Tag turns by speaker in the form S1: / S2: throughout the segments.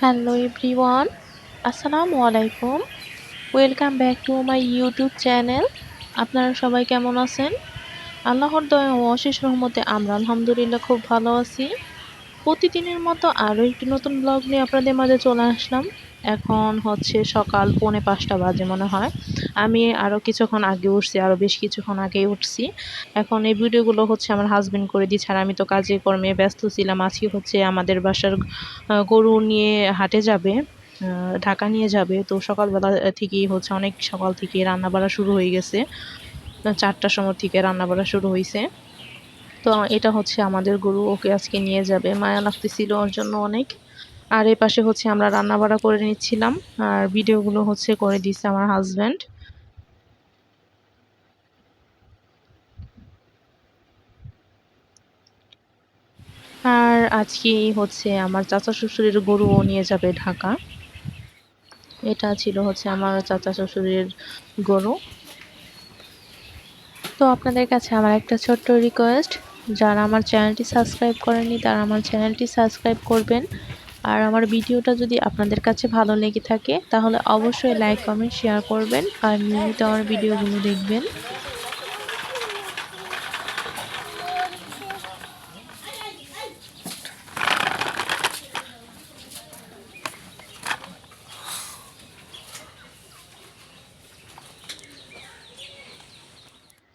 S1: Hello everyone আসসালামু আলাইকুম welcome back to my YouTube channel আপনারা সবাই কেমন আছেন? আল্লাহর দয়া ও অশেষ রহমতে আমরা আলহামদুলিল্লাহ খুব ভালো আছি। প্রতিদিনের মতো আরও একটি নতুন ব্লগ নিয়ে আপনাদের মাঝে চলে আসলাম। এখন হচ্ছে সকাল পৌনে পাঁচটা বাজে মনে হয়। আমি আরও কিছুক্ষণ আগে উঠছি, আরও বেশ কিছুক্ষণ আগেই উঠছি। এখন এই ভিডিওগুলো হচ্ছে আমার হাজব্যান্ড করে দিচ্ছে আর আমি তো কাজে কর্মে ব্যস্ত ছিলাম। আজকে হচ্ছে আমাদের বাসার গরু নিয়ে হাটে যাবে ঢাকা নিয়ে যাবে। তো সকালবেলা থেকেই হচ্ছে অনেক সকাল থেকে রান্না বাড়া শুরু হয়ে গেছে। চারটার সময় থেকে রান্না বাড়া শুরু হয়েছে তো এটা হচ্ছে আমাদের গরু, ওকে আজকে নিয়ে যাবে। মায়া লাগতেছিল ওর জন্য অনেক। আর এই পাশে হচ্ছে আমরা রান্না বাড়া করে নিচ্ছিলাম, আর ভিডিওগুলো হচ্ছে করে দিচ্ছে আমার হাজব্যান্ড আর আজকে হচ্ছে আমার চাচা শ্বশুরের গরুও নিয়ে যাবে ঢাকা। এটা ছিল হচ্ছে আমার চাচা শ্বশুরের গরু। তো আপনাদের কাছে আমার একটা ছোট্ট রিকোয়েস্ট যারা আমার চ্যানেলটি সাবস্ক্রাইব করেনি তারা আমার চ্যানেলটি সাবস্ক্রাইব করবেন। আর আমার ভিডিওটা যদি আপনাদের কাছে ভালো লেগে থাকে, তাহলে অবশ্যই লাইক কমেন্ট শেয়ার করবেন। আর নিয়মিত আমার ভিডিওগুলো দেখবেন।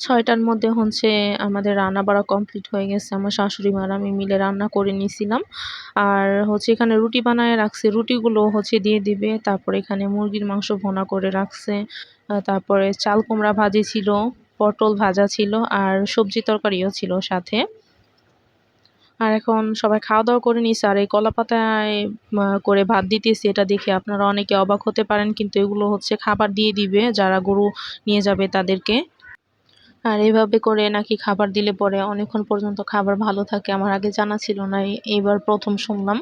S1: ছয়টার মধ্যে হচ্ছে আমাদের রান্না বাড়া কমপ্লিট হয়ে গেছে। আমার শাশুড়ি মার আমি মিলে রান্না করে নিয়েছিলাম। আর হচ্ছে এখানে রুটি বানায় রাখছে। রুটিগুলো হচ্ছে দিয়ে দিবে। তারপর এখানে মুরগির মাংস ভোনা করে রাখছে। তারপরে চাল কুমড়া ভাজি ছিল, পটল ভাজা ছিল আর সবজি তরকারিও ছিল সাথে। আর এখন সবাই খাওয়া দাওয়া করে নিছে আর এই কলা পাতায় করে ভাত দিতেছি এটা দেখে আপনারা অনেকে অবাক হতে পারেন। কিন্তু এগুলো হচ্ছে খাবার দিয়ে দিবে। যারা গরু নিয়ে যাবে তাদেরকে। আর এভাবে করে নাকি খাবার দিলে পরে অনেকক্ষণ পর্যন্ত খাবার ভালো থাকে আমার আগে জানা ছিল না এইবার প্রথম শুনলাম।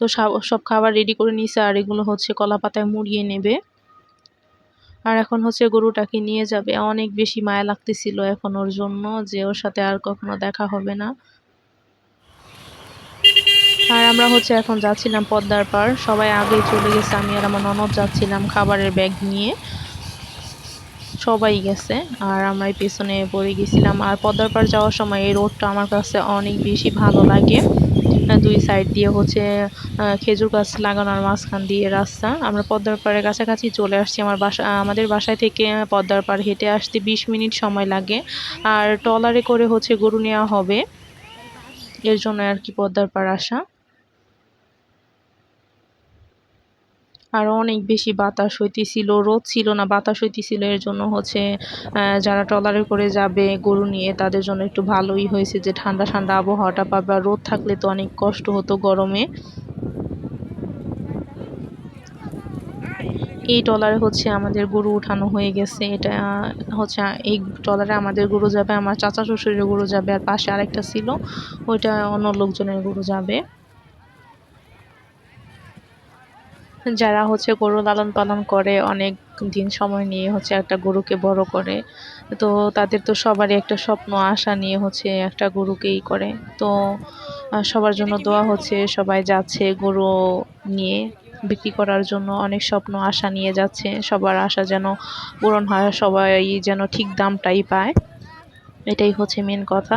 S1: তো সব খাবার রেডি করে নিছে আর এগুলো হচ্ছে কলা পাতায় মুড়িয়ে নেবে। আর এখন হচ্ছে গরুটাকে নিয়ে যাবে। অনেক বেশি মায়া লাগতেছিল এখন ওর জন্য যে ওর সাথে আর কখনো দেখা হবে না। আর আমরা হচ্ছে এখন যাচ্ছিলাম পদ্মার পার সবাই আগেই চলে গেছে। আমি আর আমার ননদ যাচ্ছিলাম খাবারের ব্যাগ নিয়ে। সবাই গেছে, আর আমরা পেছনে পড়ে গেছিলাম। আর পদ্মার পার যাওয়ার সময় এই রোডটা আমার কাছে অনেক বেশি ভালো লাগে। দুই সাইড দিয়ে হচ্ছে খেজুর গাছ লাগানোর মাঝখান দিয়ে রাস্তা। আমরা পদ্মার পাড়ের কাছাকাছি চলে আসছি আমার বাসা আমাদের বাসায় থেকে পদ্মার পাড় হেঁটে আসতে বিশ মিনিট সময় লাগে। আর ট্রলারে করে হচ্ছে গরু নেওয়া হবে। এর জন্য আর কি পদ্মার পাড় আসা। আরও অনেক বেশি বাতাস হইতেছিল, রোদ ছিল না, বাতাস হইতেছিল। এর জন্য হচ্ছে যারা ট্রলারে করে যাবে, গরু নিয়ে, তাদের জন্য একটু ভালোই হয়েছে যে ঠান্ডা ঠান্ডা আবহাওয়াটা পাবে। আর রোদ থাকলে তো অনেক কষ্ট হতো গরমে। এই ট্রলারে হচ্ছে আমাদের গরু উঠানো হয়ে গেছে। এটা হচ্ছে, এই ট্রলারে আমাদের গরু যাবে, আমার চাচা শ্বশুরের গরু যাবে, আর পাশে আরেকটা ছিল, ওইটা অন্য লোকজনের গরু যাবে। যারা হচ্ছে গরু লালন পালন করে, অনেক দিন সময় নিয়ে হচ্ছে একটা গরুকে বড় করে, তো তাদের তো সবারই একটা স্বপ্ন, আশা নিয়ে হচ্ছে একটা গরুকেই করে। তো সবার জন্য দোয়া হচ্ছে সবাই যাচ্ছে গরু নিয়ে, বিক্রি করার জন্য অনেক স্বপ্ন, আশা নিয়ে যাচ্ছে। সবার আশা যেন পূরণ হয়, সবাই যেন ঠিক দামটাই পায়। এটাই হচ্ছে মেন কথা।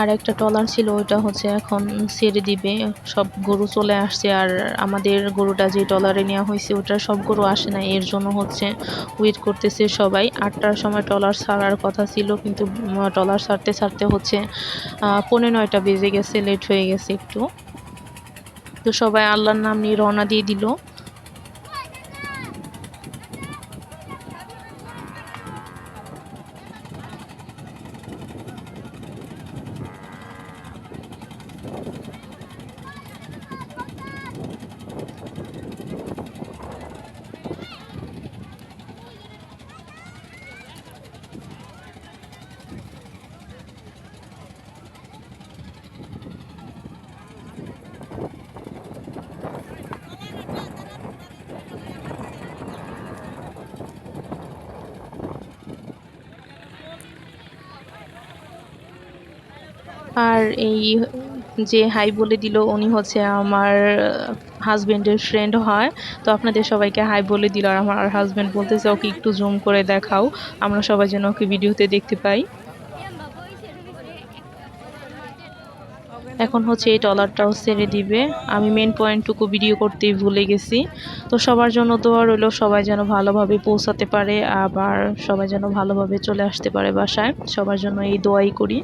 S1: আর একটা ট্রলার ছিল, ওইটা হচ্ছে এখন ছেড়ে দিবে। সব গরু চলে আসছে, আর আমাদের গরুটা যে ট্রলারে নেওয়া হয়েছে ওটা সব গরু আসে না এর জন্য হচ্ছে ওয়েট করতেছে সবাই। আটটার সময় ট্রলার ছাড়ার কথা ছিল, কিন্তু ট্রলার ছাড়তে ছাড়তে হচ্ছে পনেরো নয়টা বেজে গেছে লেট হয়ে গেছে একটু। তো সবাই আল্লাহর নাম নিয়ে রওনা দিয়ে দিল। আর এই যে হাই বলে দিল, উনি হচ্ছে আমার হাজব্যান্ডের ফ্রেন্ড হয়। তো আপনাদের সবাইকে হাই বলে দিল আর আমার হাজব্যান্ড বলতেছে, ওকে একটু জুম করে দেখাও। আমরা সবাই যেন ওকে ভিডিওতে দেখতে পাই। এখন হচ্ছে এই টলারটাও ছেড়ে দিবে। আমি মেন পয়েন্টটুকু ভিডিও করতেই ভুলে গেছি। তো সবার জন্য দোয়া রইল, সবাই যেন ভালোভাবে পৌঁছাতে পারে, আবার সবাই যেন ভালোভাবে চলে আসতে পারে বাসায়। সবার জন্য এই দোয়াই করি।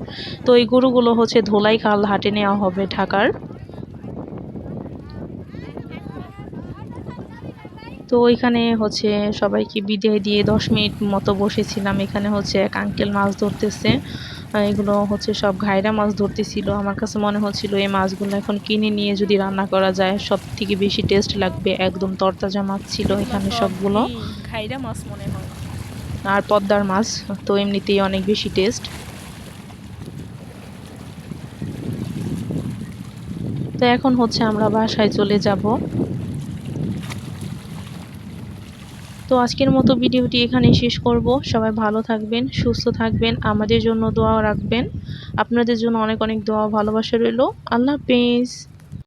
S1: তো এই গরুগুলো হচ্ছে ধোলাই খাল হাটে নেওয়া হবে ঢাকার। তো ওইখানে হচ্ছে সবাইকে বিদায় দিয়ে দশ মিনিট মতো বসেছিলাম। এখানে হচ্ছে এক আঙ্কেল মাছ ধরতেছে। এগুলো হচ্ছে সব ঘাইরা মাছ ধরতেছিল। আমার কাছে মনে হচ্ছিল এই মাছগুলো এখন কিনে নিয়ে যদি রান্না করা যায় সব থেকে বেশি টেস্ট লাগবে। একদম তরতাজা মাছ ছিল এখানে সবগুলো।
S2: খাইরা মাছ মনে হয়।
S1: আর পদ্মার মাছ তো এমনিতেই অনেক বেশি টেস্ট তো এখন হচ্ছে আমরা বাসায় চলে যাব। তো আজকের মতো ভিডিওটি এখানেই শেষ করব। সবাই ভালো থাকবেন, সুস্থ থাকবেন, আমাদের জন্য দোয়া রাখবেন। আপনাদের জন্য অনেক অনেক দোয়া ভালোবাসা রইল। আল্লাহ হাফেজ।